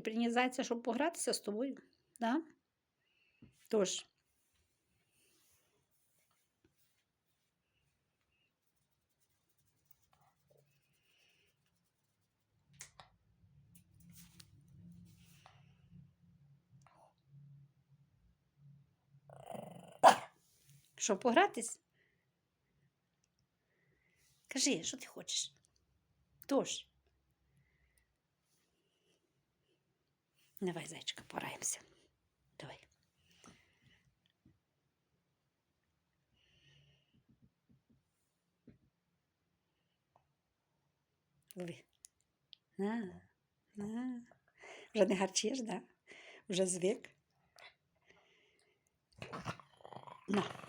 приніс зайця, щоб погратися з тобою. Да? Тож. Що, погратись? Кажи, що ти хочеш? Тож. Давай, зайчика, пораємося. Давай. Лови. На, на. Вже не гарчиш, да? Вже звик. На.